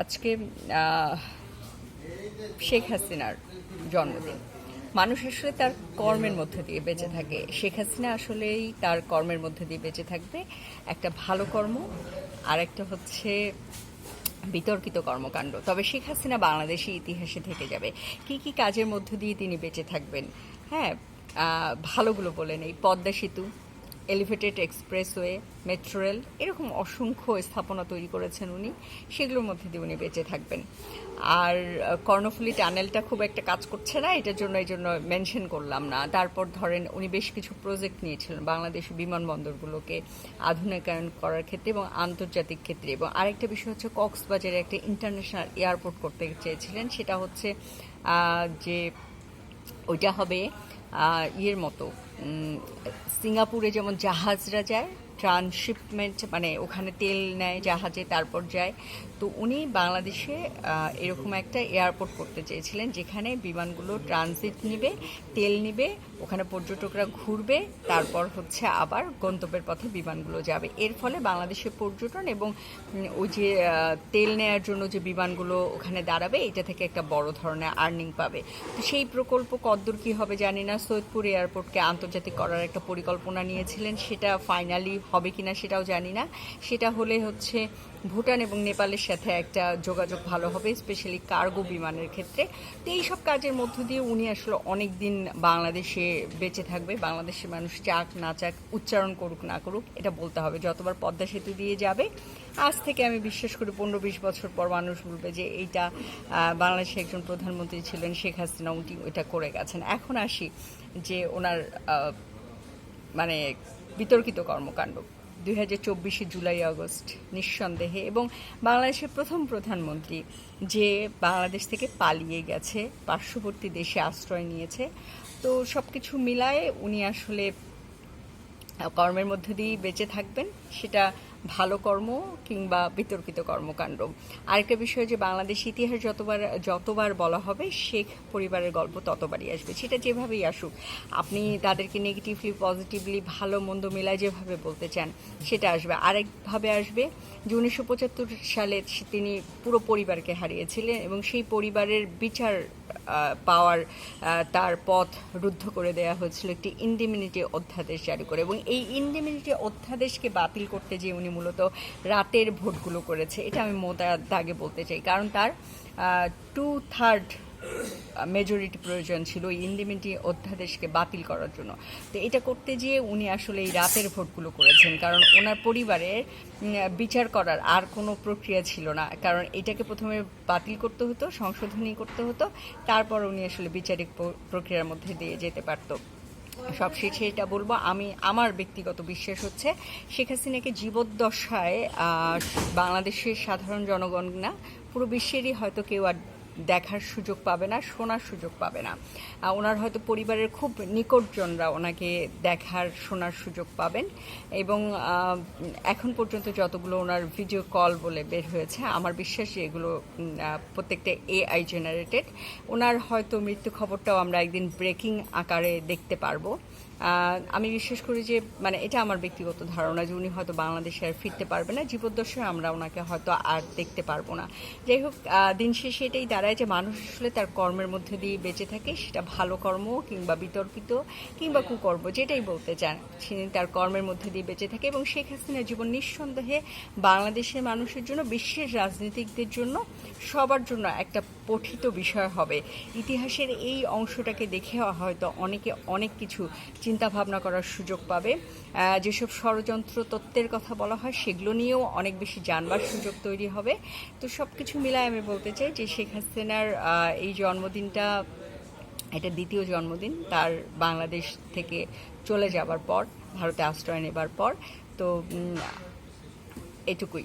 আজকে শেখ হাসিনার জন্মদিন। মানুষ আসলে তার কর্মের মধ্যে দিয়ে বেঁচে থাকে। শেখ হাসিনা আসলেই তার কর্মের মধ্যে দিয়ে বেঁচে থাকবে। একটা ভালো কর্ম আর একটা হচ্ছে বিতর্কিত কর্মকাণ্ড। তবে শেখ হাসিনা বাংলাদেশি ইতিহাসে থেকে যাবে। কি কি কাজের মধ্য দিয়ে তিনি বেঁচে থাকবেন? হ্যাঁ ভালোগুলো বলেন এই পদ্মা সেতু এলিভেটেড এক্সপ্রেসওয়ে মেট্রো রেল এরকম অসংখ্য স্থাপনা তৈরি করেছেন উনি। সেগুলোর মধ্যে দিয়ে উনি বেঁচে থাকবেন। আর কর্ণফুলী টানেলটা খুব একটা কাজ করছে না, এটার জন্য, এই জন্য মেনশন করলাম না। তারপর ধরেন, উনি বেশ কিছু প্রজেক্ট নিয়েছিলেন বাংলাদেশের বিমানবন্দরগুলোকে আধুনিকায়ন করার ক্ষেত্রে এবং আন্তর্জাতিক ক্ষেত্রে। এবং আরেকটা বিষয় হচ্ছে, কক্সবাজারে একটা ইন্টারন্যাশনাল এয়ারপোর্ট করতে চেয়েছিলেন। সেটা হচ্ছে যে ওইটা হবে ইয়ের মতো সিঙ্গাপুরে যেমন জাহাজরা যায় ট্রান্সশিপমেন্ট মানে ওখানে তেল নেয়, জাহাজে তারপর যায়। তো উনি বাংলাদেশে এরকম একটা এয়ারপোর্ট করতে চেয়েছিলেন, যেখানে বিমানগুলো ট্রানজিট নিবে, তেল নিবে, ওখানে পর্যটকরা ঘুরবে, তারপর হচ্ছে আবার গন্তব্যের পথে বিমানগুলো যাবে। এর ফলে বাংলাদেশের পর্যটন এবং ওই যে তেল নেয়ার জন্য যে বিমানগুলো ওখানে দাঁড়াবে, এটা থেকে একটা বড় ধরনের আর্নিং পাবে। তো সেই প্রকল্প কদ্দূর কী হবে জানি না, সৈয়দপুর এয়ারপোর্টকে আন্তর্জাতিক করার একটা পরিকল্পনা নিয়েছিলেন, সেটা ফাইনালি হবে কিনা সেটাও জানি না। সেটা হলে হচ্ছে ভুটান এবং নেপালের সাথে একটা যোগাযোগ ভালো হবে স্পেশালি কার্গো বিমানের ক্ষেত্রে। তো এইসব কাজের মধ্য দিয়ে উনি আসলে অনেক দিন বাংলাদেশে বেঁচে থাকবে। বাংলাদেশের মানুষ চাক না চাক, উচ্চারণ করুক না করুক, এটা বলতে হবে। যতবার পদ্মা সেতু দিয়ে যাবে, আজ থেকে আমি বিশ্বাস করি পনেরো বিশ বছর পর মানুষ বলবে যে এইটা বাংলাদেশে একজন প্রধানমন্ত্রী ছিলেন শেখ হাসিনা, উনি ওইটা করে গেছেন। এখন আসি যে ওনার মানে বিতর্কিত কর্মকাণ্ড। দুই হাজার চব্বিশে জুলাই, আগস্ট, নিঃসন্দেহে। এবং বাংলাদেশের প্রথম প্রধানমন্ত্রী যে বাংলাদেশ থেকে পালিয়ে গেছে, পার্শ্ববর্তী দেশে আশ্রয় নিয়েছে, তো সব কিছু মিলায় উনি আসলে কর্মের মধ্যে দিয়েই বেঁচে থাকবেন। সেটা ভালো কর্ম কিংবা বিতর্কিত কর্মকাণ্ড। আরেকটা বিষয় যে বাংলাদেশ ইতিহাস যতবার যতবার বলা হবে, শেখ পরিবারের গল্প ততবারই আসবে। সেটা যেভাবেই আসুক, আপনি তাদেরকে নেগেটিভলি পজিটিভলি ভালো, মন্দ মেলায় যেভাবে বলতে চান, সেটা আসবে। আরেকভাবে আসবে, যে উনিশশো পঁচাত্তর সালে তিনি পুরো পরিবারকে হারিয়েছিলেন এবং সেই পরিবারের বিচার পাওয়ার তার পথ রুদ্ধ করে দেওয়া হয়েছিল একটি ইন্ডিমিনিটি অধ্যাদেশ জারি করে। এবং এই ইন্ডিমিনিটি অধ্যাদেশকে বাতিল করতে যে উনি মূলত রাতের ভোটগুলো করেছে, এটা আমি মোটা দাগে বলতে চাই। কারণ তার টু থার্ড মেজরিটি প্রয়োজন ছিল এই ইন্ডিমিনিটি অধ্যাদেশকে বাতিল করার জন্য। তো এটা করতে গিয়ে উনি আসলে এই রাতের ভোটগুলো করেছেন, কারণ ওনার পরিবারে বিচার করার আর কোনো প্রক্রিয়া ছিল না। কারণ এটাকে প্রথমে বাতিল করতে হতো, সংশোধনী করতে হতো, তারপর উনি আসলে বিচারিক প্রক্রিয়ার মধ্যে দিয়ে যেতে পারতো। সবশেষে এটা বলব, আমি, আমার ব্যক্তিগত বিশ্বাস হচ্ছে, শেখ হাসিনাকে জীবদ্দশায় বাংলাদেশের সাধারণ জনগণ না, পুরো বিশ্বেরই হয়তো কেউ আর দেখার সুযোগ পাবে না, শোনার সুযোগ পাবে না। ওনার হয়তো পরিবারের খুব নিকটজনরা ওনাকে দেখার, শোনার সুযোগ পাবেন এবং এখন পর্যন্ত যতগুলো ওনার ভিডিও কল বলে বের হয়েছে, আমার বিশ্বাস এগুলো প্রত্যেকটা এআই জেনারেটেড ওনার হয়তো মৃত্যু খবরটাও আমরা একদিন ব্রেকিং আকারে দেখতে পারব। আমি বিশ্বাস করি যে মানে এটা আমার ব্যক্তিগত ধারণা যে উনি হয়তো বাংলাদেশে আর ফিরতে পারবে না। জীবদ্দশায় আমরা ওনাকে হয়তো আর দেখতে পারব না। যাই হোক দিন শেষে এটাই দাঁড়ায় যে মানুষ আসলে তার কর্মের মধ্যে দিয়ে বেঁচে থাকে। সেটা ভালো কর্ম কিংবা বিতর্কিত কিংবা কুকর্ম, যেটাই বলতে চান, তিনি তার কর্মের মধ্যে দিয়ে বেঁচে থাকে এবং শেখ হাসিনার জীবন নিঃসন্দেহে বাংলাদেশের মানুষের জন্য, বিশ্বের রাজনীতিকদের জন্য, সবার জন্য একটা পঠিত বিষয় হবে। ইতিহাসের এই অংশটাকে দেখে হয়তো অনেকে অনেক কিছু চিন্তা ভাবনা করার সুযোগ পাবে। যেসব ষড়যন্ত্র তত্ত্বের কথা বলা হয়, সেগুলো নিয়েও অনেক বেশি জানবার সুযোগ তৈরি হবে। তো সব কিছু মিলায় আমি বলতে চাই যে, শেখ হাসিনার এই জন্মদিনটা, এটা দ্বিতীয় জন্মদিন, তার বাংলাদেশ থেকে চলে যাবার পর, ভারতে আশ্রয় নেবার পর। তো এটুকুই।